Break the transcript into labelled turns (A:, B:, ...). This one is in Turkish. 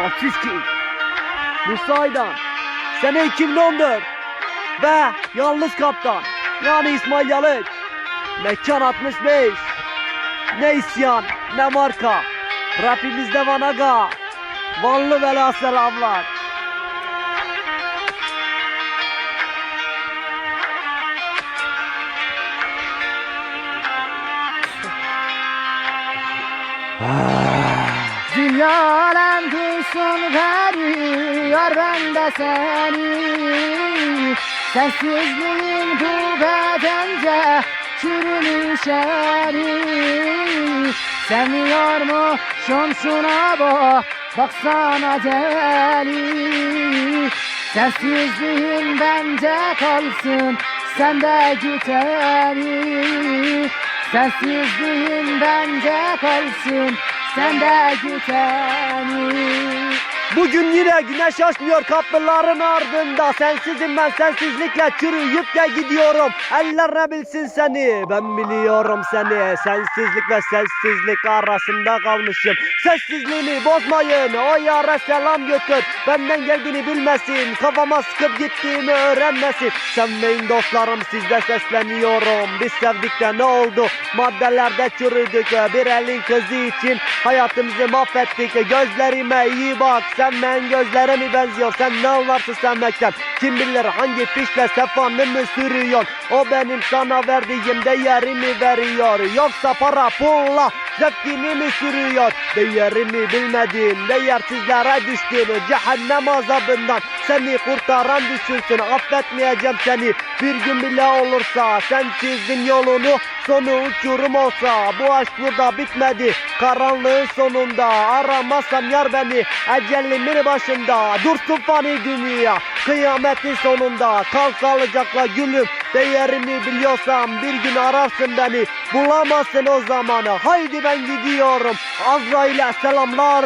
A: Hamsiski. Musa Aydan. Sene 2014. Ve yalnız kaptan. Yani İsmail Yalıç. Mekan 65. Ne isyan ne marka. Rapimizde Vanaga. Vanlı vela selamlar.
B: Dünya alem duysun veriyor ben de seni. Sensizliğin bu bedence çürümüş eri. Sevmiyor mu şuna bak baksana deli. Sensizliğin bence kalsın sende güteri Sensizliğin bence kalsın sende güteni
A: Bugün yine güneş açmıyor kapıların ardında. Sensizim ben sensizlikle çürüyüp de gidiyorum. Eller ne bilsin seni ben biliyorum seni. Sensizlik ve sessizlik arasında kalmışım. Sessizliğini bozmayın o yara selam götür. Benden geldiğini bilmesin kafama sıkıp gittiğimi öğrenmesin. Sevmeyin dostlarım sizde sesleniyorum. Biz sevdik de ne oldu? Maddelerde çürüdük Bir elin kızı için hayatımızı mahvettik. Gözlerime iyi bak sevmeyen gözlere mi benziyor Sen ne anlarsın sevmekten Kim bilir hangi fişle sefanı mı sürüyor? O benim sana verdiğim değerimi veriyor. Yoksa para pulla zevkini mi sürüyor Değerimi bilmedin değersizlere düştün Cehennem azabından seni kurtaran düşünsün Affetmeyeceğim seni. Bir gün bile olursa Sen çizdin yolunu sonu uçurum olsa. Bu aşk burada bitmedi. Karanlığın sonunda Aramazsam yar beni. Ecelimin başında Dursun fani dünya kıyametin sonunda Kal sağlıcakla gülüm Değerimi biliyorsam bir gün ararsın beni. Bulamazsın o zamanı. Haydi ben gidiyorum. Azrail'e selamlar